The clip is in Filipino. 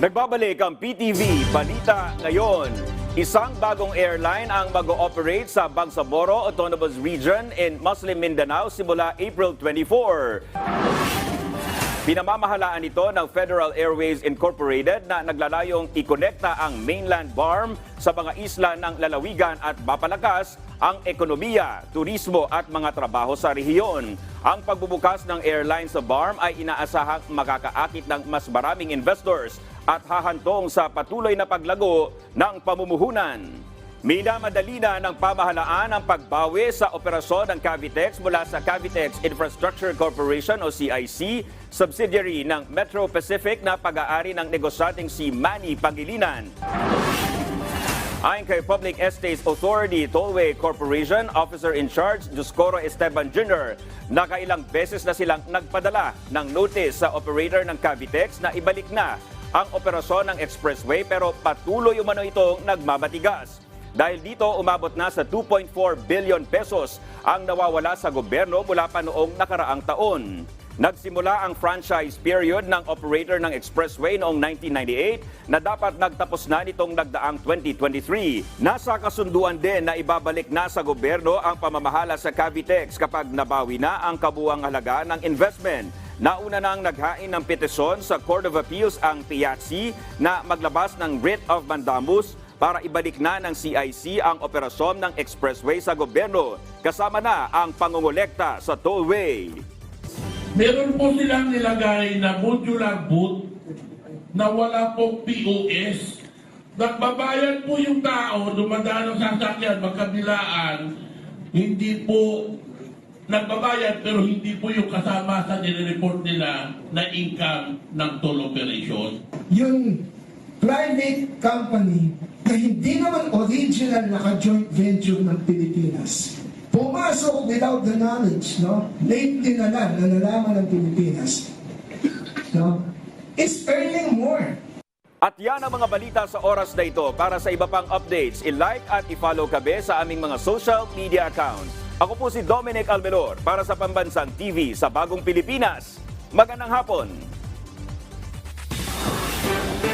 Nagbabalik ang PTV Balita ngayon. Isang bagong airline ang mag-ooperate sa Bangsamoro Autonomous Region in Muslim Mindanao simula April 24. Pinamamahalaan ito ng Federal Airways Incorporated na naglalayong ikonekta ang mainland BARM sa mga isla ng lalawigan at mapalakas ang ekonomiya, turismo at mga trabaho sa rehiyon. Ang pagbubukas ng airline sa BARM ay inaasahang makakaakit ng mas maraming investors at hahantong sa patuloy na paglago ng pamumuhunan. Minamadali na ng pamahalaan ang pagbawi sa operasyon ng Cavitex mula sa Cavitex Infrastructure Corporation o CIC, subsidiary ng Metro Pacific na pag-aari ng negosyanteng si Manny Pangilinan. Ayon kay Public Estates Authority Tollway Corporation Officer in Charge Juscoro Esteban Jr., nakailang beses na silang nagpadala ng notice sa operator ng Cavitex na ibalik na ang operasyon ng expressway pero patuloy umano itong nagmamatigas. Dahil dito, umabot na sa 2.4 billion pesos ang nawawala sa gobyerno mula pa noong nakaraang taon. Nagsimula ang franchise period ng operator ng expressway noong 1998 na dapat nagtapos na nitong nagdaang 2023. Nasa kasunduan din na ibabalik na sa gobyerno ang pamamahala sa Cavitex kapag nabawi na ang kabuang halaga ng investment. Nauna nang naghain ng petisyon sa Court of Appeals ang PIATC na maglabas ng writ of mandamus para ibalik na ng CIC ang operasyon ng expressway sa gobyerno kasama na ang pangungulekta sa tollway. Meron po silang nilagay na modular booth na wala pong POS. Nagbabayad po yung tao, dumadaan ang sasakyan, magkabilaan, hindi po nagbabayad pero hindi po yung kasama sa nire-report nila na income ng toll operation. yung private company na hindi naman original naka-joint venture ng Pilipinas. Pumasok without the knowledge, no? Late din na lang na ng Pilipinas. No? Is earning more. At yan ang mga balita sa oras na ito. Para sa iba pang updates, i-like at i-follow kabe sa aming mga social media accounts. Ako po si Dominic Almelor para sa Pambansang TV sa Bagong Pilipinas. Magandang hapon!